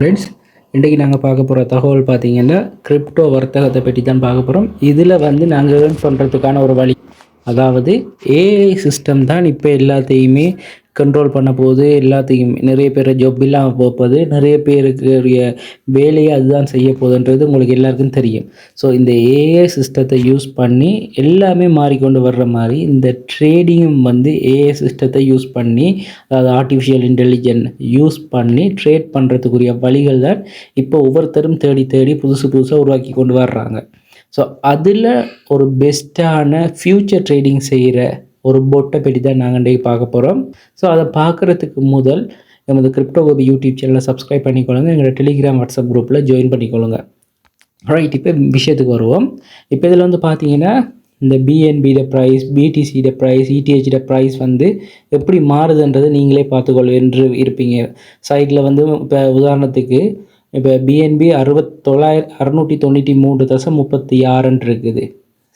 Friends இன்றைக்கி நாங்கள் பார்க்க போகிற தகவல் பார்த்தீங்கன்னா கிரிப்டோ வர்த்தகத்தை பற்றி தான் பார்க்க போகிறோம் இதில் வந்து நாங்கள் ஏர்ன் பண்ணுறதுக்கான ஒரு வழி அதாவது ஏஐ சிஸ்டம் தான் இப்போ எல்லாத்தையுமே கண்ட்ரோல் பண்ண போகுது எல்லாத்தையும் நிறைய பேர் ஜப் இல்லாமல் போப்பது நிறைய பேருக்குரிய வேலையை அதுதான் செய்ய போகுதுன்றது உங்களுக்கு எல்லாருக்கும் தெரியும். ஸோ இந்த ஏஐ சிஸ்டத்தை யூஸ் பண்ணி எல்லாமே மாறிக்கொண்டு வர்ற மாதிரி இந்த ட்ரேடிங்கும் வந்து ஏஐ சிஸ்டத்தை யூஸ் பண்ணி அதாவது ஆர்டிஃபிஷியல் இன்டெலிஜென்ட் யூஸ் பண்ணி ட்ரேட் பண்ணுறதுக்குரிய வழிகள் தான் இப்போ ஒவ்வொருத்தரும் தேடி தேடி புதுசு புதுசாக உருவாக்கி கொண்டு வர்றாங்க. ஸோ அதில் ஒரு பெஸ்ட்டான ஃப்யூச்சர் ட்ரேடிங் செய்கிற ஒரு பொட்டை பெட்டி தான் நாங்கள் இன்றைக்கு பார்க்க போகிறோம் ஸோ அதை பார்க்குறதுக்கு முதல் எமது கிரிப்டோ கோபி யூடியூப் சேனலை சப்ஸ்கிரைப் பண்ணிக்கொள்ளுங்க. எங்களோட டெலிகிராம் வாட்ஸ்அப் குரூப்பில் ஜாயின் பண்ணிக்கொள்ளுங்க. ரைட் இப்போ விஷயத்துக்கு வருவோம். இப்போ இதில் வந்து பார்த்தீங்கன்னா இந்த பிஎன்பியோட ப்ரைஸ் பிடிசியோட ப்ரைஸ் இடிஹெச்சோட ப்ரைஸ் வந்து எப்படி மாறுதுன்றதை நீங்களே பார்த்துக்கொள்ள என்று இருப்பீங்க. சைட்டில் வந்து இப்போ உதாரணத்துக்கு இப்போ பிஎன்பி அறுபத் தொள்ளாயிரம் அறுநூற்றி தொண்ணூற்றி மூன்று தசம் முப்பத்தி ஆறுன்னு இருக்குது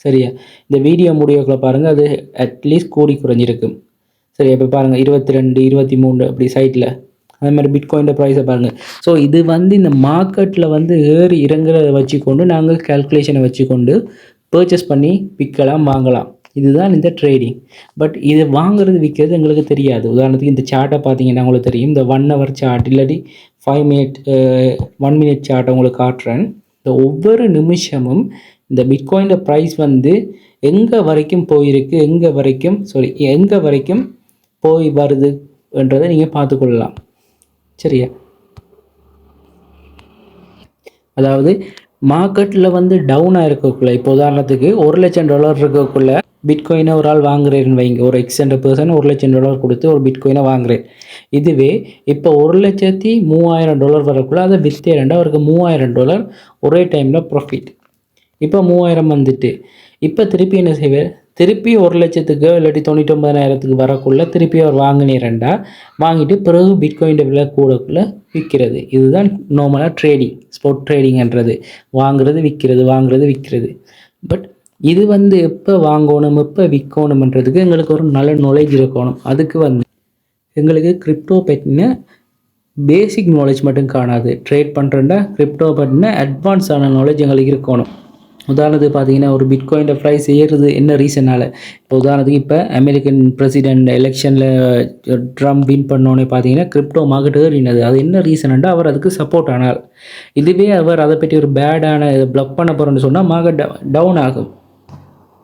சரியா? இந்த வீடியோ முடியோக்குள்ள பாருங்கள் அது அட்லீஸ்ட் கூடி குறைஞ்சிருக்கு. சரியா? இப்போ பாருங்கள் இருபத்தி ரெண்டு இருபத்தி மூணு அப்படி சைட்டில் அதே மாதிரி பிட்காயின்ட ப்ரைஸை பாருங்கள் ஸோ இது வந்து இந்த மார்க்கெட்டில் வந்து ஏறி இறங்குறத வச்சுக்கொண்டு நாங்கள் கேல்குலேஷனை வச்சுக்கொண்டு பர்ச்சேஸ் பண்ணி விற்கலாம் வாங்கலாம். இதுதான் இந்த ட்ரேடிங் பட் இது வாங்குறது விற்கிறது எங்களுக்கு தெரியாது. உதாரணத்துக்கு இந்த சார்ட்டை பார்த்தீங்கன்னா உங்களுக்கு தெரியும். இந்த ஒன் ஹவர் சார்ட் இல்லாட்டி ஃபைவ் மினிட் ஒன் மினிட் சார்ட்டை உங்களுக்கு காட்டுறேன். இந்த ஒவ்வொரு நிமிஷமும் இந்த பிட்காயினோட ப்ரைஸ் வந்து எங்கே வரைக்கும் போயிருக்கு எங்கே வரைக்கும் சாரி எங்கே வரைக்கும் போய் வருதுன்றதை நீங்கள் பார்த்துக்கொள்ளலாம். சரியா? அதாவது மார்க்கெட்டில் வந்து டவுனாக இருக்கக்குள்ள இப்போ உதாரணத்துக்கு ஒரு லட்சம் டாலர் இருக்கக்குள்ள பிட்காயினை ஒரு ஆள் வாங்குறேன்னு வைங்க. ஒரு எக்ஸ் ஹண்ட்ரட் பர்சன்ட் ஒரு லட்சம் டாலர் கொடுத்து ஒரு பிட்காயினை வாங்குறேன். இதுவே இப்போ ஒரு லட்சத்தி மூவாயிரம் டாலர் வரக்குள்ள அதை விற்றேன்டா அவருக்கு மூவாயிரம் டாலர் ஒரே டைமில் ப்ராஃபிட் இப்போ மூவாயிரம் வந்துட்டு. இப்போ திருப்பி என்ன செய்வார் திருப்பி ஒரு லட்சத்துக்கு இல்லாட்டி தொண்ணூற்றொம்பதாயிரத்துக்கு வரக்குள்ள திருப்பி அவர் வாங்கினீரண்டா? வாங்கிட்டு பிறகு பிட்காயின் விலை கூடக்குள்ள விற்கிறது இதுதான் நார்மலாக ட்ரேடிங் ஸ்போர்ட் ட்ரேடிங்ன்றது வாங்குறது விற்கிறது வாங்குறது விற்கிறது பட் இது வந்து எப்போ வாங்கணும் எப்போ விற்கணுமன்றதுக்கு எங்களுக்கு ஒரு நல்ல நாலேஜ் இருக்கணும். அதுக்கு வந்து எங்களுக்கு கிரிப்டோ பற்றின பேசிக் நாலேஜ் மட்டும் காணாது. ட்ரேட் பண்ணுறேன்டா கிரிப்டோ பற்றின அட்வான்ஸான நாலேஜ் எங்களுக்கு இருக்கணும். உதாரணத்துக்கு பார்த்தீங்கன்னா ஒரு பிட்காயின் ப்ரைஸ் ஏறுது என்ன ரீசனால் இப்போ உதாரணத்துக்கு இப்போ அமெரிக்கன் பிரசிடென்ட் எலெக்ஷனில் ட்ரம்ப் வின் பண்ணோன்னே பார்த்தீங்கன்னா கிரிப்டோ மார்க்கெட் ஏறினது அது என்ன ரீசன்டா அவர் அதுக்கு சப்போர்ட் ஆனால். இதுவே அவர் அதை பற்றி ஒரு பேடான இதை ப்ளக் பண்ண போகிறோன்னு சொன்னால் மார்க்கெட் டவுன் ஆகும்.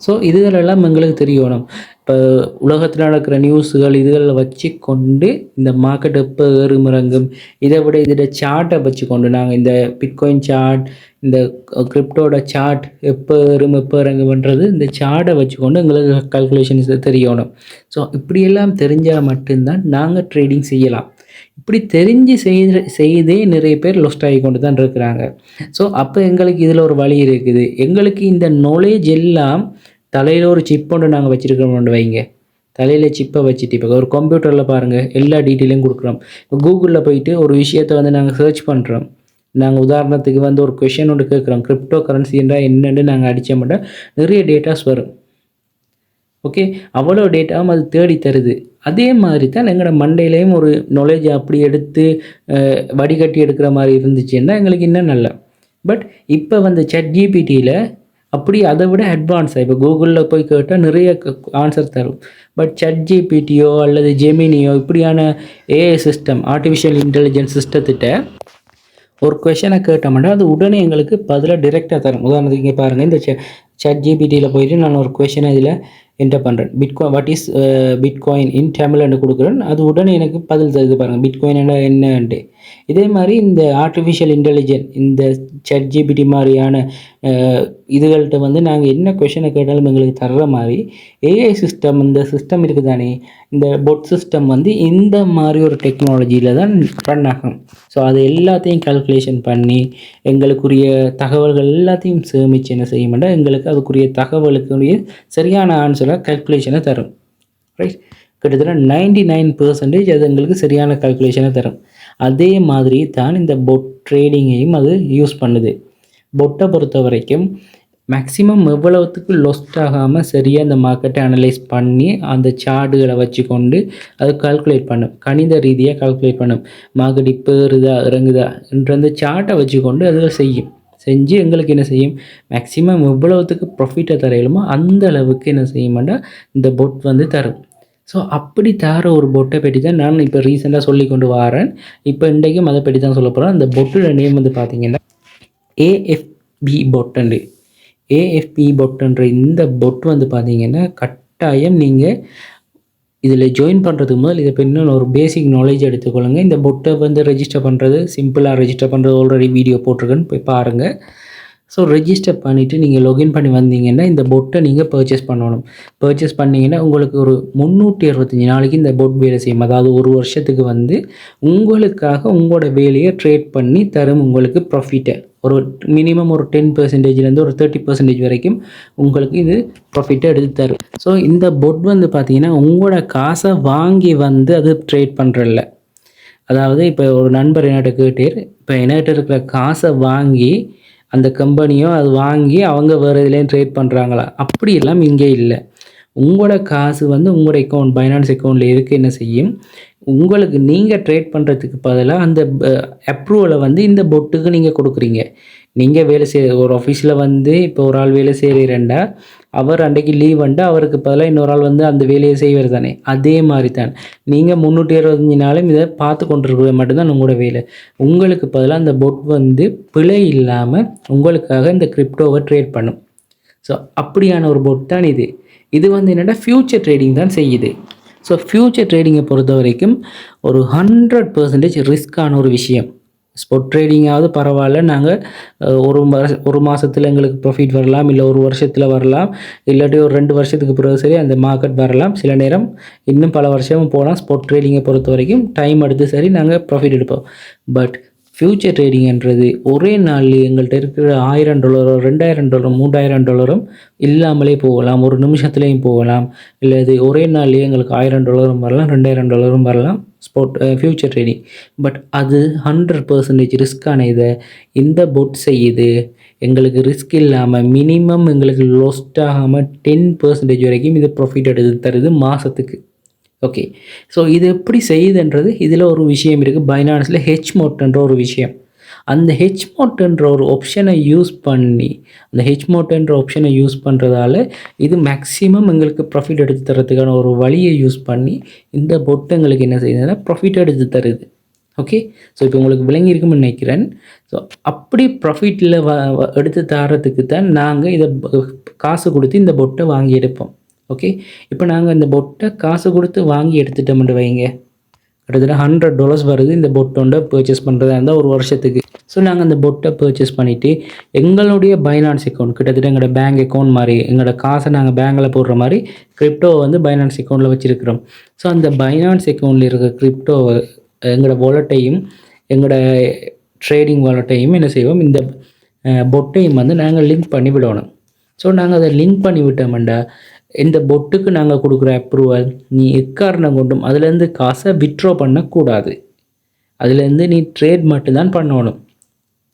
ஸோ இதுகளெல்லாம் எங்களுக்கு தெரியணும். இப்போ உலகத்தில் நடக்கிற நியூஸுகள் இதுகளை வச்சு கொண்டு இந்த மார்க்கெட் எப்போ ஏறுமிறங்கும்? இதை விட இதோட சார்ட்டை வச்சு கொண்டு நாங்கள் இந்த பிட்காயின் சார்ட் இந்த கிரிப்டோட சார்ட் எப்போ ஏறும் எப்போ இறங்கும்ன்றது இந்த சார்ட்டை வச்சுக்கொண்டு எங்களுக்கு கல்குலேஷன்ஸ் தெரியணும். ஸோ இப்படியெல்லாம் தெரிஞ்சால் மட்டும்தான் நாங்கள் ட்ரேடிங் செய்யலாம். இப்படி தெரிஞ்சு செய்த செய்தே நிறைய பேர் லொஸ்ட் ஆகி கொண்டு தான் இருக்கிறாங்க. ஸோ அப்போ எங்களுக்கு இதில் ஒரு வழி இருக்குது. எங்களுக்கு இந்த நாலேஜ் எல்லாம் தலையில் ஒரு சிப் ஒன்று நாங்கள் வச்சுருக்கிறோம் வைங்க. தலையில் சிப்பை வச்சுட்டு இப்போ ஒரு கம்ப்யூட்டரில் பாருங்கள் எல்லா டீட்டெயிலையும் கொடுக்குறோம். இப்போ கூகுளில் போயிட்டு ஒரு விஷயத்தை வந்து நாங்கள் சர்ச் பண்ணுறோம் நாங்கள் உதாரணத்துக்கு வந்து ஒரு கொஷின் ஒன்று கேட்குறோம். கிரிப்டோ கரன்சின்றால் என்னென்னு நாங்கள் அடித்த மாட்டோம் நிறைய டேட்டாஸ் வரும். ஓகே அவ்வளோ டேட்டாவும் அது தேடி தருது. அதே மாதிரி தான் எங்களோட மண்டையிலையும் ஒரு நாலேஜ் அப்படி எடுத்து வடிகட்டி எடுக்கிற மாதிரி இருந்துச்சுன்னா எங்களுக்கு இன்னும் நல்ல. பட் இப்போ வந்து சட் ஜிபிடியில் அப்படி அதை விட அட்வான்ஸாக இப்போ கூகுளில் போய் கேட்டால் நிறைய ஆன்சர் தரும். பட் சட் ஜிபிடியோ அல்லது ஜெமினியோ இப்படியான ஏஐ சிஸ்டம் ஆர்டிஃபிஷியல் இன்டெலிஜென்ஸ் சிஸ்டத்திட்ட ஒரு கொஷனை கேட்டோம்னா அது உடனே எங்களுக்கு பதிலாக டிரெக்டாக தரும். உதாரணத்துக்கு இங்கே பாருங்கள் இந்த சட் ஜிபிடியில் போயிட்டு நான் ஒரு கொஷனை இதில் என்டர் பண்ணுறேன் பிட்கோ வாட் இஸ் பிட்காயின் இன் தமிழ்னு கொடுக்குறேன். அது உடனே எனக்கு பதில் தருது பாருங்கள் பிட்காயின் என்னன்ட்டு இதே மாதிரி இந்த ஆர்டிஃபிஷியல் இன்டெலிஜென்ட் இந்த சட் ஜிபிடி மாதிரியான இதுகள்கிட்ட வந்து நாங்கள் என்ன கொஷனை கேட்டாலும் எங்களுக்கு தர்ற மாதிரி ஏஐ சிஸ்டம் இந்த சிஸ்டம் இருக்குது தானே இந்த பொட் சிஸ்டம் வந்து இந்த மாதிரி ஒரு டெக்னாலஜியில் தான் ரன் ஆகும் ஸோ அது எல்லாத்தையும் கால்குலேஷன் பண்ணி எங்களுக்குரிய தகவல்கள் எல்லாத்தையும் சேமித்து என்ன செய்ய மாட்டோம்? எங்களுக்கு அதுக்குரிய தகவலுக்குரிய சரியான ஆன்சராக கால்குலேஷனை தரும். ரைட் கிட்டத்தட்ட நைன்டி நைன் பர்சன்டேஜ் அது எங்களுக்கு சரியான கால்குலேஷனை தரும். அதே மாதிரி தான் இந்த பொட் ட்ரேடிங்கையும் அது யூஸ் பண்ணுது. பொட்டை பொறுத்த வரைக்கும் மேக்ஸிமம் எவ்வளவுத்துக்கு லொஸ்ட் ஆகாமல் சரியாக அந்த மார்க்கெட்டை அனலைஸ் பண்ணி அந்த சார்டுகளை வச்சு கொண்டு அது கால்குலேட் பண்ணும். கணித ரீதியாக கால்குலேட் பண்ணும். மார்க்கெட் இப்போ ஏறுதா இறங்குதா என்ற அந்த சார்ட்டை வச்சு கொண்டு அது செய்யும். செஞ்சு எங்களுக்கு என்ன செய்யும்? மேக்ஸிமம் எவ்வளவுத்துக்கு ப்ராஃபிட்டை தரையிலுமோ அந்த அளவுக்கு என்ன செய்யுமாண்டா இந்த பொட் வந்து தரும். ஸோ அப்படி தர ஒரு பொட்டை பற்றி தான் நான் இப்போ ரீசெண்டாக சொல்லி கொண்டு வரேன். இப்போ இன்றைக்கும் அதை பற்றி தான் சொல்ல போகிறேன் அந்த பொட்டோட நேம் வந்து பார்த்தீங்கன்னா ஏஎஃப்பி பொட்டண்டு ஏஎஃப்பி பொட்டுன்ற இந்த பொட் வந்து பார்த்தீங்கன்னா கட்டாயம் நீங்கள் இதில் ஜாயின் பண்ணுறதுக்கு முதல் இதை பற்றி இன்னும் ஒரு பேசிக் நாலேஜ் எடுத்துக்கொள்ளுங்க. இந்த பொட்டை வந்து ரெஜிஸ்டர் பண்ணுறது சிம்பிளாக ரெஜிஸ்டர் பண்ணுறது ஆல்ரெடி வீடியோ போட்டிருக்குன்னு போய் பாருங்கள் ஸோ ரெஜிஸ்டர் பண்ணிவிட்டு நீங்கள் லொகின் பண்ணி வந்தீங்கன்னா இந்த பொட்டை நீங்கள் பர்ச்சேஸ் பண்ணணும். பர்ச்சேஸ் பண்ணிங்கன்னா உங்களுக்கு ஒரு முந்நூற்றி அறுபத்தஞ்சி நாளைக்கு இந்த பொட் வேலை செய்யும். அதாவது ஒரு வருஷத்துக்கு வந்து உங்களுக்காக உங்களோட வேலையை ட்ரேட் பண்ணி தரும் உங்களுக்கு ப்ராஃபிட்டை ஒரு மினிமம் ஒரு டென் பர்சன்டேஜ்லேருந்து ஒரு தேர்ட்டி பர்சன்டேஜ் வரைக்கும் உங்களுக்கு இது ப்ராஃபிட்டை எடுத்து தரும். ஸோ இந்த பொட் வந்து பார்த்தீங்கன்னா உங்களோட காசை வாங்கி வந்து அது ட்ரேட் பண்ணுறதில்ல அதாவது இப்போ ஒரு நண்பர் என்கிட்ட கேட்டீர் இப்போ என்கிட்ட இருக்கிற காசை வாங்கி அந்த கம்பெனியோ அது வாங்கி அவங்க வேறு இதுலேயும் ட்ரேட் பண்ணுறாங்களா அப்படியெல்லாம் இங்கே இல்லை. உங்களோட காசு வந்து உங்களோட அக்கௌண்ட் பைனான்ஸ் அக்கௌண்ட்டில் இருக்க என்ன செய்யும்? உங்களுக்கு நீங்கள் ட்ரேட் பண்ணுறதுக்கு பதிலாக அந்த அப்ரூவலை வந்து இந்த பொட்டுக்கு நீங்கள் கொடுக்குறீங்க. நீங்கள் வேலை செய்ய ஒரு ஆஃபீஸில் வந்து இப்போ ஒரு ஆள் வேலை செய்கிறேன்டா அவர் அன்றைக்கு லீவ் வந்து அவருக்கு பதிலாக இன்னொரு ஆள் வந்து அந்த வேலையை செய்வது தானே. அதே மாதிரி தான். நீங்கள் முந்நூற்றி இருபத்தஞ்சி நாளும் இதை பார்த்து கொண்டிருக்கிறது மட்டும்தான் உங்களோட வேலை. உங்களுக்கு பதிலாக அந்த பொட் வந்து பிழை இல்லாமல் உங்களுக்காக இந்த கிரிப்டோவை ட்ரேட் பண்ணும். ஸோ அப்படியான ஒரு பொட் தான் இது. இது வந்து என்னென்னா ஃப்யூச்சர் ட்ரேடிங் தான் செய்யுது. ஸோ ஃப்யூச்சர் ட்ரேடிங்கை பொறுத்த வரைக்கும் ஒரு ஹண்ட்ரட் பர்சன்டேஜ் ரிஸ்க்கான ஒரு விஷயம். ஸ்பொட் ட்ரேடிங்காவது பரவாயில்ல. நாங்கள் ஒரு ஒரு மாதத்தில் எங்களுக்கு ப்ராஃபிட் வரலாம் இல்லை ஒரு வருஷத்தில் வரலாம் இல்லாட்டி ஒரு ரெண்டு வருஷத்துக்கு பிறகு சரி அந்த மார்க்கெட் வரலாம். சில நேரம் இன்னும் பல வருஷமும் போனால் ஸ்பொட் ட்ரேடிங்கை பொறுத்த வரைக்கும் டைம் எடுத்து சரி நாங்கள் ப்ராஃபிட் எடுப்போம். பட் ஃப்யூச்சர் ட்ரேடிங்ன்றது ஒரே நாளில் எங்கள்கிட்ட இருக்கிற ஆயிரம் டாலரோ ரெண்டாயிரம் டாலரோ மூன்றாயிரம் டாலரும் இல்லாமலே போகலாம். ஒரு நிமிஷத்துலேயும் போகலாம். இல்லை இது ஒரே நாள்லேயே எங்களுக்கு ஆயிரம் டாலரும் வரலாம் ரெண்டாயிரம் டாலரும் வரலாம். ஸ்போர்ட் ஃப்யூச்சர் ட்ரேடிங் பட் அது ஹண்ட்ரட் பர்சன்டேஜ் ரிஸ்க்கான இதை இந்த பொட் செய்யுது. எங்களுக்கு ரிஸ்க் இல்லாமல் மினிமம் எங்களுக்கு லோஸ்ட் ஆகாமல் டென் பர்சன்டேஜ் வரைக்கும் இது ப்ராஃபிட் எடுத்து தருது மாதத்துக்கு ஓகே ஸோ இது எப்படி செய்யுதுன்றது இதில் ஒரு விஷயம் இருக்குது பைனான்ஸில் ஹெச் மோட்ன்ற ஒரு விஷயம். அந்த ஹெச்மோட்டுன்ற ஒரு ஆப்ஷனை யூஸ் பண்ணி அந்த ஹெச் மோட்ன்ற ஆப்ஷனை யூஸ் பண்ணுறதால இது மேக்ஸிமம் எங்களுக்கு ப்ராஃபிட் எடுத்து தரத்துக்கான ஒரு வழியை யூஸ் பண்ணி இந்த பொட்டு எங்களுக்கு என்ன செய்யுதுன்னா ப்ராஃபிட் எடுத்து தருது. ஓகே ஸோ இப்போ உங்களுக்கு விளங்கியிருக்கும்னு நினைக்கிறேன். ஸோ அப்படி ப்ராஃபிட்டில் வ எடுத்து தரத்துக்கு தான் நாங்கள் இதை காசு கொடுத்து இந்த பொட்டை வாங்கி எடுப்போம். ஓகே இப்போ நாங்கள் இந்த பொட்டை காசு கொடுத்து வாங்கி எடுத்துட்டோம்னு வைங்க. கிட்டத்தட்ட ஹண்ட்ரட் டாலர்ஸ் வருது இந்த பொட்டோண்ட பர்ச்சேஸ் பண்ணுறதா இருந்தால் ஒரு வருஷத்துக்கு. ஸோ நாங்கள் அந்த பொட்டை பர்ச்சேஸ் பண்ணிவிட்டு எங்களுடைய பைனான்ஸ் அக்கௌண்ட் கிட்டத்தட்ட எங்களோட பேங்க் அக்கௌண்ட் மாதிரி எங்களோட காசை நாங்கள் பேங்கில் போடுற மாதிரி கிரிப்டோவை வந்து பைனான்ஸ் அக்கௌண்ட்டில் வச்சுருக்கிறோம். ஸோ அந்த பைனான்ஸ் அக்கௌண்ட்டில் இருக்கிற கிரிப்டோவை எங்களோட வாலெட்டையும் எங்களோட ட்ரேடிங் வாலெட்டையும் என்ன செய்வோம்? இந்த பொட்டையும் வந்து நாங்கள் லிங்க் பண்ணி விடணும். ஸோ நாங்கள் அதை லிங்க் பண்ணி விட்டோம்ண்டா இந்த பொட்டுக்கு நாங்கள் கொடுக்குற அப்ரூவல் நீ எக்காரணம் கொண்டும் அதுலேருந்து காசை விட்ரோ பண்ணக்கூடாது. அதுலேருந்து நீ ட்ரேட் மட்டும்தான் பண்ணணும்.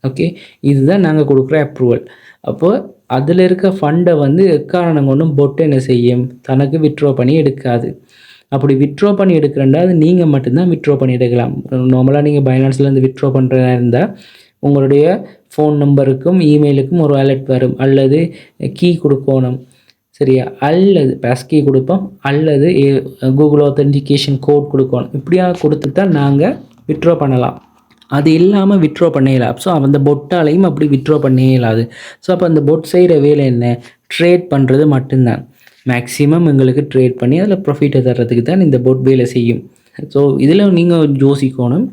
ஓகே இதுதான் நாங்கள் கொடுக்குற அப்ரூவல் அப்போ அதில் இருக்க ஃபண்டை வந்து எக்காரணம் கொண்டும் பொட்டு என்ன செய்யும்? தனக்கு விட்ரோ பண்ணி எடுக்காது. அப்படி விட்ரோ பண்ணி எடுக்கிறண்டா அது நீங்கள் மட்டும்தான் விட்ரோ பண்ணி எடுக்கலாம். நார்மலாக நீங்கள் பைனான்ஸ்லேருந்து விட்ரோ பண்ணுறதா இருந்தால் உங்களுடைய ஃபோன் நம்பருக்கும் இமெயிலுக்கும் ஒரு வேலெட் வரும். அல்லது கீ கொடுக்கணும். சரியா? அல்லது பேஸ்கி கொடுப்போம். அல்லது கூகுள் ஆத்தென்டிகேஷன் கோட் கொடுக்கணும். இப்படியா கொடுத்து தான் நாங்கள் விட்ரோ பண்ணலாம். அது இல்லாமல் விட்ரோ பண்ண இயலாது ஸோ அந்த பொட்டாலையும் அப்படி விட்ரோ பண்ண இயலாது ஸோ அப்போ அந்த பொட் செய்கிற வேலை என்ன? ட்ரேட் பண்ணுறது மட்டும்தான். மேக்ஸிமம் எங்களுக்கு ட்ரேட் பண்ணி அதில் ப்ராஃபிட்டை தர்றதுக்கு தான் இந்த பொட் வேலை செய்யும். ஸோ இதில் நீங்கள் யோசிக்கணும்.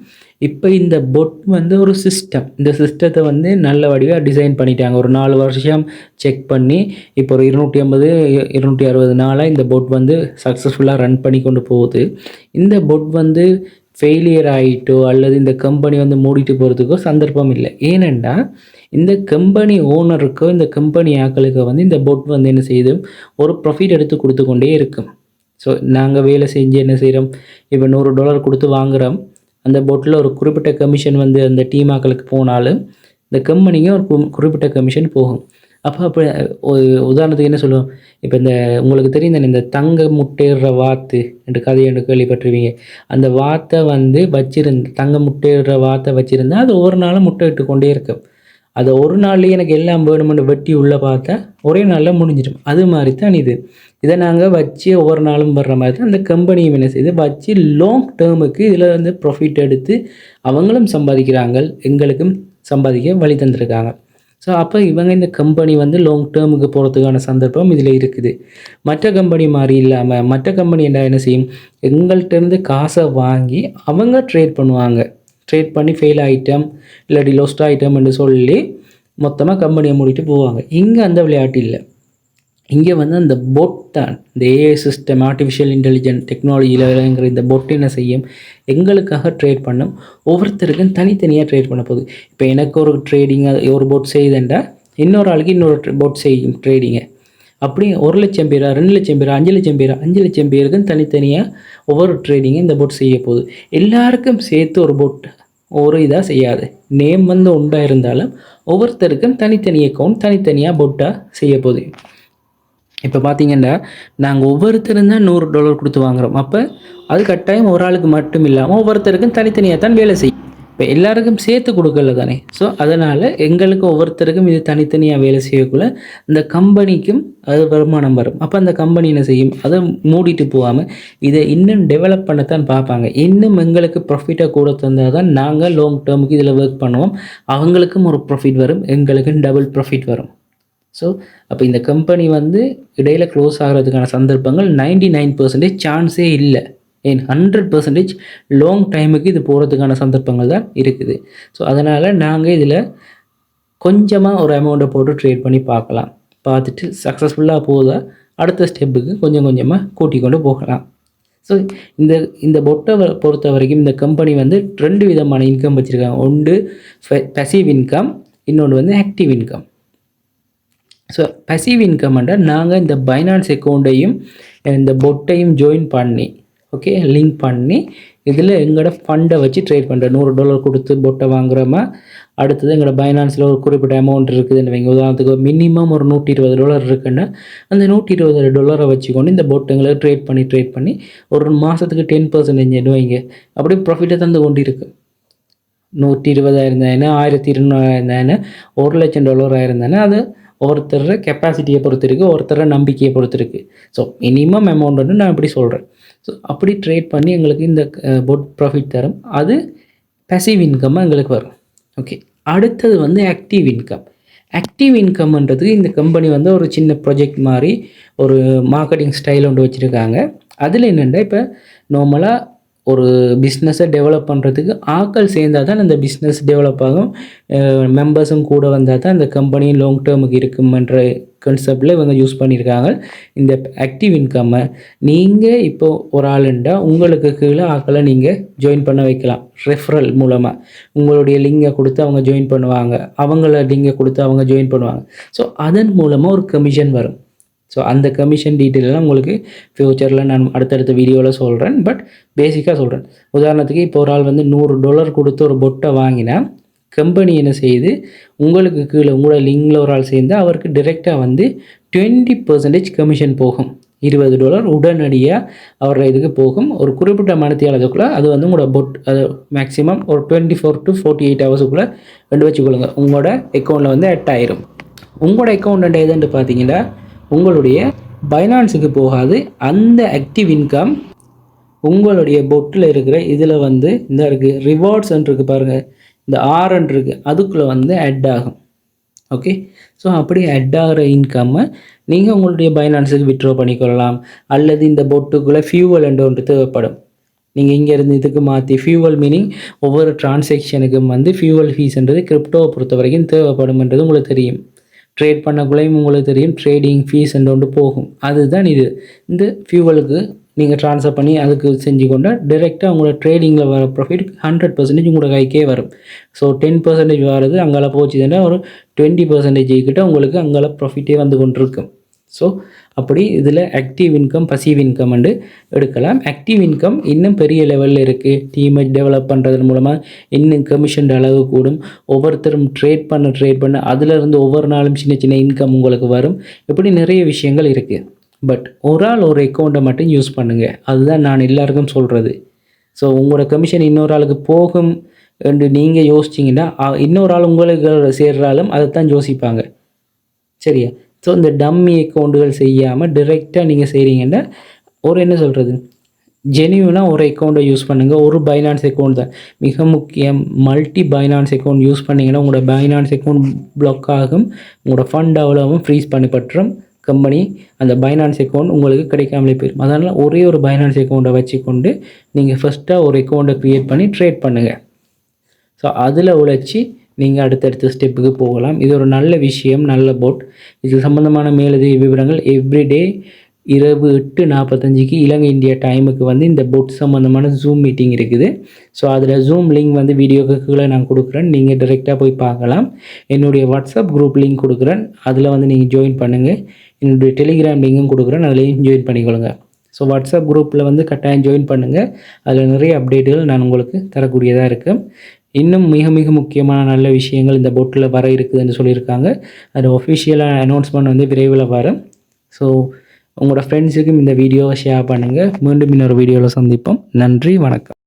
இப்போ இந்த பொட் வந்து ஒரு சிஸ்டம் இந்த சிஸ்டத்தை வந்து நல்ல வடிவாக டிசைன் பண்ணிட்டாங்க. ஒரு நாலு வருஷம் செக் பண்ணி இப்போ ஒரு இருநூற்றி ஐம்பது இருநூற்றி அறுபது நாளாக இந்த பொட் வந்து சக்ஸஸ்ஃபுல்லாக ரன் பண்ணி கொண்டு போகுது. இந்த பொட் வந்து ஃபெயிலியர் ஆகிட்டோ அல்லது இந்த கம்பெனி வந்து மூடிட்டு போகிறதுக்கோ சந்தர்ப்பம் இல்லை. ஏனெண்டா இந்த கம்பெனி ஓனருக்கோ இந்த கம்பெனி ஆக்களுக்கோ வந்து இந்த பொட் வந்து என்ன செய்யுது ஒரு ப்ராஃபிட் எடுத்து கொடுத்து கொண்டே இருக்கும். ஸோ நாங்கள் வேலை செஞ்சு என்ன செய்கிறோம் இப்போ நூறு டாலர் கொடுத்து வாங்குறோம். அந்த போட்டில் ஒரு குறிப்பிட்ட கமிஷன் வந்து அந்த டீமாக்களுக்கு போனாலும் இந்த கம்பெனிக்கும் ஒரு குறிப்பிட்ட கமிஷன் போகும். அப்போ அப்போ உதாரணத்துக்கு என்ன சொல்லுவோம்? இப்போ இந்த உங்களுக்கு தெரியும் தானே இந்த தங்க முட்டேற வாத்து என்று கதையை என்று கேள்விப்பட்டிருவீங்க அந்த வாத்தை வந்து வச்சிருந்த தங்க முட்டையிடுற வாத்தை வச்சுருந்தா அது ஒவ்வொரு நாளும் முட்டை இட்டு கொண்டே இருக்கும். அதை ஒரு நாள்லேயே எனக்கு எல்லாம் வேணுமென்று வெட்டி உள்ளே பார்த்தா ஒரே நாளில் முடிஞ்சிடும். அது மாதிரி தான் இது. இதை நாங்கள் வச்சு ஒவ்வொரு நாளும் வர்ற மாதிரி தான் அந்த கம்பெனியும் என்ன செய்யுது? வச்சு லாங் டேர்முக்கு இதில் வந்து ப்ராஃபிட் எடுத்து அவங்களும் சம்பாதிக்கிறாங்க எங்களுக்கும் சம்பாதிக்க வழி தந்திருக்காங்க. ஸோ அப்போ இவங்க இந்த கம்பெனி வந்து லாங் டேர்முக்கு போகிறதுக்கான சந்தர்ப்பம் இதில் இருக்குது. மற்ற கம்பெனி மாதிரி இல்லாமல் மற்ற கம்பெனி என்ன என்ன செய்யும்? எங்கள்கிட்டருந்து காசை வாங்கி அவங்க ட்ரேட் பண்ணுவாங்க. ட்ரேட் பண்ணி ஃபெயில் ஐட்டம் இல்லாட்டி லோஸ்ட் என்று சொல்லி மொத்தமாக கம்பெனியை மூடிட்டு போவாங்க. இங்கே அந்த விளையாட்டு இல்லை. இங்கே வந்து அந்த பொட் தான். இந்த ஏஐ சிஸ்டம் ஆர்டிஃபிஷியல் இன்டெலிஜென்ட் டெக்னாலஜியிலங்கிற இந்த பொட் என்ன செய்யும்? எங்களுக்காக ட்ரேட் பண்ணும். ஒவ்வொருத்தருக்கும் தனித்தனியாக ட்ரேட் பண்ண போகுது. இப்போ எனக்கு ஒரு ட்ரேடிங் ஒரு பொட் செய்யுதுண்டா? இன்னொரு ஆளுக்கு இன்னொரு பொட் செய்யும் ட்ரேடிங்கை அப்படி ஒரு லட்சம் பேரா ரெண்டு லட்சம் பேரா அஞ்சு லட்சம் பேரா அஞ்சு லட்சம் பேருக்கும் தனித்தனியாக ஒவ்வொரு ட்ரேடிங்கும் இந்த போட் செய்ய போகுது. எல்லாருக்கும் சேர்த்து ஒரு போட் ஒரு இதாக செய்யாது. நேம் வந்து உண்டாக இருந்தாலும் ஒவ்வொருத்தருக்கும் தனித்தனி அக்கௌண்ட் தனித்தனியாக போட்டாக செய்ய போகுது. இப்போ பார்த்தீங்கன்னா நாங்கள் ஒவ்வொருத்தரும் தான் நூறு டாலர் கொடுத்து வாங்குறோம். அப்போ அது கட்டாயம் ஒரு ஆளுக்கு மட்டும் இல்லாமல் ஒவ்வொருத்தருக்கும் தனித்தனியாக தான் வேலை செய்யும். இப்போ எல்லாருக்கும் சேர்த்து கொடுக்கல தானே? ஸோ அதனால் எங்களுக்கு ஒவ்வொருத்தருக்கும் இது தனித்தனியாக வேலை செய்யக்குள்ள இந்த கம்பெனிக்கும் அது வருமானம் வரும். அப்போ அந்த கம்பெனி என்ன செய்யும்? அதை மூடிட்டு போகாமல் இதை இன்னும் டெவலப் பண்ணத்தான் பார்ப்பாங்க. இன்னும் எங்களுக்கு ப்ராஃபிட்டை கூட தந்தால் தான் நாங்கள் லாங் டேர்முக்கு இதில் ஒர்க் பண்ணுவோம். அவங்களுக்கும் ஒரு ப்ராஃபிட் வரும் எங்களுக்கும் டபுள் ப்ராஃபிட் வரும். ஸோ அப்போ இந்த கம்பெனி வந்து இடையில க்ளோஸ் ஆகிறதுக்கான சந்தர்ப்பங்கள் நைன்டி நைன் பர்சன்டேஜ் சான்ஸே இல்லை. ஏன் ஹண்ட்ரட் பர்சன்டேஜ் லாங் டைமுக்கு இது போகிறதுக்கான சந்தர்ப்பங்கள் தான் இருக்குது. ஸோ அதனால் நாங்கள் இதில் கொஞ்சமாக ஒரு அமௌண்ட்டை போட்டு ட்ரேட் பண்ணி பார்க்கலாம். பார்த்துட்டு சக்ஸஸ்ஃபுல்லாக போதா அடுத்த ஸ்டெப்புக்கு கொஞ்சம் கொஞ்சமாக கூட்டி கொண்டு போகலாம். ஸோ இந்த இந்த பொட்டை பொறுத்த வரைக்கும் இந்த கம்பெனி வந்து ரெண்டு விதமான இன்கம் வச்சுருக்காங்க. ஒன்று பசிவ் இன்கம் இன்னொன்று வந்து ஆக்டிவ் இன்கம் ஸோ பசிவ் இன்கம்ன்ற நாங்கள் இந்த பைனான்ஸ் அக்கௌண்ட்டையும் இந்த பொட்டையும் ஜாயின் பண்ணி ஓகே லிங்க் பண்ணி இதில் எங்களோட ஃபண்டை வச்சு ட்ரேட் பண்ணுறேன் நூறு டாலர் கொடுத்து பொட்டை வாங்குறோமா? அடுத்தது எங்களோட பைனான்ஸில் ஒரு குறிப்பிட்ட அமௌண்ட் இருக்குதுன்னு வைங்க உதாரணத்துக்கு மினிமம் ஒரு நூற்றி இருபது டாலர் இருக்குன்னா அந்த நூற்றி இருபது டாலரை வச்சுக்கொண்டு இந்த பொட்டுங்களை ட்ரேட் பண்ணி ட்ரேட் பண்ணி ஒரு மாதத்துக்கு டென் பர்சன்டேஜ் வைங்க. அப்படியே ப்ராஃபிட்டை தந்து கொண்டு இருக்கு நூற்றி இருபதாயிரம் தானே ஆயிரத்தி இருநூறாயிரம் ஒரு லட்சம் டாலராயிரம் தானே அது ஒருத்தர கெப்பாசிட்டியை பொறுத்து இருக்குது ஒருத்தர நம்பிக்கையை பொறுத்து இருக்குது ஸோ மினிமம் அமௌண்ட் வந்து நான் இப்படி சொல்கிறேன் ஸோ அப்படி ட்ரேட் பண்ணி எங்களுக்கு இந்த பொட் ப்ராஃபிட் தரும். அது பசிவ் இன்கம்மாக எங்களுக்கு வரும். ஓகே அடுத்தது வந்து ஆக்டிவ் இன்கம் ஆக்டிவ் இன்கம்ன்றதுக்கு இந்த கம்பெனி வந்து ஒரு சின்ன ப்ராஜெக்ட் மாதிரி ஒரு மார்க்கெட்டிங் ஸ்டைல் ஒன்று வச்சுருக்காங்க. அதில் என்னென்னா இப்போ நார்மலாக ஒரு பிஸ்னஸை டெவலப் பண்ணுறதுக்கு ஆட்கள் சேர்ந்தால் தான் அந்த பிஸ்னஸ் டெவலப் ஆகும். மெம்பர்ஸும் கூட வந்தால் தான் அந்த கம்பெனி லாங் டேர்முக்கு இருக்கும்ன்ற கன்செப்டில் இவங்க யூஸ் பண்ணியிருக்காங்க. இந்த ஆக்டிவ் இன்கம்மை நீங்கள் இப்போது ஒரு ஆளுண்டா உங்களுக்கு கீழே ஆட்களை நீங்கள் ஜாயின் பண்ண வைக்கலாம். ரெஃபரல் மூலமாக உங்களுடைய லிங்கை கொடுத்து அவங்க ஜாயின் பண்ணுவாங்க. அவங்கள லிங்கை கொடுத்து அவங்க ஜாயின் பண்ணுவாங்க. ஸோ அதன் மூலமாக ஒரு கமிஷன் வரும். ஸோ அந்த கமிஷன் டீட்டெயிலெலாம் உங்களுக்கு ஃப்யூச்சரில் நான் அடுத்தடுத்த வீடியோவில் சொல்கிறேன் பட் பேசிக்காக சொல்கிறேன் உதாரணத்துக்கு இப்போ ஒரு ஆள் வந்து நூறு டாலர் கொடுத்து ஒரு பொட்டை வாங்கினா கம்பெனி என்ன செய்யுது உங்களுக்கு கீழே உங்களோட லிங்கில் ஒரு ஆள் சேர்ந்து அவருக்கு டிரெக்டாக வந்து டுவெண்ட்டி பர்சன்டேஜ் கமிஷன் போகும். இருபது டாலர் உடனடியாக அவரோட இதுக்கு போகும். ஒரு குறிப்பிட்ட மனத்தியாளதுக்குள்ளே அது வந்து உங்களோட பொட் அது மேக்ஸிமம் ஒரு twenty four to forty eight ஹவர்ஸுக்குள்ளே ரெண்டு வச்சுக்கொள்ளுங்க. உங்களோட அக்கௌண்ட்டில் வந்து ஆட் ஆயிரும். உங்களோட அக்கௌண்ட் எதுன்னு பார்த்தீங்கன்னா உங்களுடைய பைனான்ஸுக்கு போகாது. அந்த ஆக்டிவ் இன்கம் உங்களுடைய பொட்டில் இருக்கிற இதில் வந்து இந்த இருக்குது ரிவார்ட்ஸ் இருக்குது பாருங்கள் இந்த ஆர்ன் இருக்குது அதுக்குள்ளே வந்து ஆட் ஆகும். ஓகே ஸோ அப்படி ஆட் ஆகிற இன்கம்மை நீங்கள் உங்களுடைய பைனான்ஸுக்கு விட்ரோ பண்ணிக்கொள்ளலாம். அல்லது இந்த போட்டுக்குள்ளே ஃபியூவல் என்று ஒன்று தேவைப்படும். நீங்கள் இங்கேருந்து இதுக்கு மாற்றி ஃபியூவல் மீனிங் ஒவ்வொரு டிரான்சேக்ஷனுக்கும் வந்து ஃபியூவல் ஃபீஸ்ன்றது கிரிப்டோவை பொறுத்த வரைக்கும் தேவைப்படும்ன்றது உங்களுக்கு தெரியும். ட்ரேட் பண்ணக்குள்ளேயும் உங்களுக்கு தெரியும். ட்ரேடிங் ஃபீஸ் என்று ஒன்று போகும். அதுதான் இது. இந்த ஃபியூவலுக்கு நீங்கள் ட்ரான்ஸ்ஃபர் பண்ணி அதுக்கு செஞ்சு கொண்டால் டிரெக்டாக உங்களோட ட்ரேடிங்கில் வர ப்ராஃபிட் ஹண்ட்ரட் பர்சன்டேஜ் உங்களோட கைக்கே வரும். ஸோ டென் பர்சன்டேஜ் வர்றது அங்கால போச்சுதுன்னா ஒரு டுவெண்ட்டி பர்சன்டேஜ் கிட்ட உங்களுக்கு அங்கால ப்ராஃபிட்டே வந்து கொண்டிருக்கும். ஸோ அப்படி இதில் ஆக்டிவ் இன்கம் பசிவ் இன்கம் வந்து எடுக்கலாம். ஆக்டிவ் இன்கம் இன்னும் பெரிய லெவலில் இருக்குது டீமை டெவலப் பண்ணுறது மூலமாக இன்னும் கமிஷன் அளவு கூடும். ஒவ்வொருத்தரும் ட்ரேட் பண்ண ட்ரேட் பண்ண அதிலிருந்து ஒவ்வொரு நாளும் சின்ன சின்ன இன்கம் உங்களுக்கு வரும். இப்படி நிறைய விஷயங்கள் இருக்குது பட் ஒரு ஆள் ஒரு அக்கௌண்ட்டை மட்டும் யூஸ் பண்ணுங்கள் அதுதான் நான் எல்லாருக்கும் சொல்கிறது ஸோ உங்களோட கமிஷன் இன்னொரு ஆளுக்கு போகும் என்று நீங்கள் யோசிச்சிங்கன்னா இன்னொரு ஆள் உங்களுக்கு சேர்றாலும் அதை தான் யோசிப்பாங்க. சரியா? ஸோ இந்த டம்மி அக்கௌண்ட்டுகள் செய்யாமல் டிரெக்டாக நீங்கள் செய்கிறீங்கன்னா ஒரு என்ன சொல்கிறது ஜெனியூனாக ஒரு அக்கௌண்ட்டை யூஸ் பண்ணுங்கள் ஒரு பைனான்ஸ் அக்கௌண்ட் தான். மிக முக்கியம் மல்டி பைனான்ஸ் அக்கௌண்ட் யூஸ் பண்ணிங்கன்னா உங்களோட பைனான்ஸ் அக்கௌண்ட் பிளாக் ஆகும். உங்களோட ஃபண்ட் அவ்வளோவும் ஃப்ரீஸ் பண்ணப்பட்டுரும் கம்பெனி அந்த பைனான்ஸ் அக்கௌண்ட் உங்களுக்கு கிடைக்காமலே போயிடும் அதனால் ஒரே ஒரு பைனான்ஸ் அக்கௌண்ட்டை வச்சுக்கொண்டு நீங்கள் ஃபஸ்ட்டாக ஒரு அக்கௌண்ட்டை க்ரியேட் பண்ணி ட்ரேட் பண்ணுங்கள் ஸோ அதில் உழைச்சி நீங்கள் அடுத்தடுத்த ஸ்டெப்புக்கு போகலாம். இது ஒரு நல்ல விஷயம் நல்ல போட் இது சம்மந்தமான மேலதிக விவரங்கள் எவ்ரிடே இரவு எட்டு நாற்பத்தஞ்சுக்கு இலங்கை இந்தியா டைமுக்கு வந்து இந்த போட் சம்மந்தமான ஜூம் மீட்டிங் இருக்குது. ஸோ அதில் ஜூம் லிங்க் வந்து வீடியோக்கு கீழே நான் கொடுக்குறேன். நீங்கள் டைரெக்டாக போய் பார்க்கலாம். என்னுடைய வாட்ஸ்அப் குரூப் லிங்க் கொடுக்குறேன். அதில் வந்து நீங்கள் ஜாயின் பண்ணுங்கள் என்னுடைய டெலிகிராம் லிங்கும் கொடுக்குறேன். அதுலேயும் ஜாயின் பண்ணிக்கொள்ளுங்க. ஸோ வாட்ஸ்அப் குரூப்பில் வந்து கட்டாயம் ஜாயின் பண்ணுங்கள் அதில் நிறைய அப்டேட்டுகள் நான் உங்களுக்கு தரக்கூடியதாக இருக்கும் இன்னும் மிக மிக முக்கியமான நல்ல விஷயங்கள் இந்த போட்டில் வர இருக்குதுன்னு சொல்லியிருக்காங்க. அது ஒஃபிஷியலாக அனௌன்ஸ்மெண்ட் வந்து விரைவில் வரும். ஸோ உங்களோட ஃப்ரெண்ட்ஸுக்கும் இந்த வீடியோவை ஷேர் பண்ணுங்கள் மீண்டும் இன்னொரு வீடியோவில் சந்திப்போம். நன்றி வணக்கம்.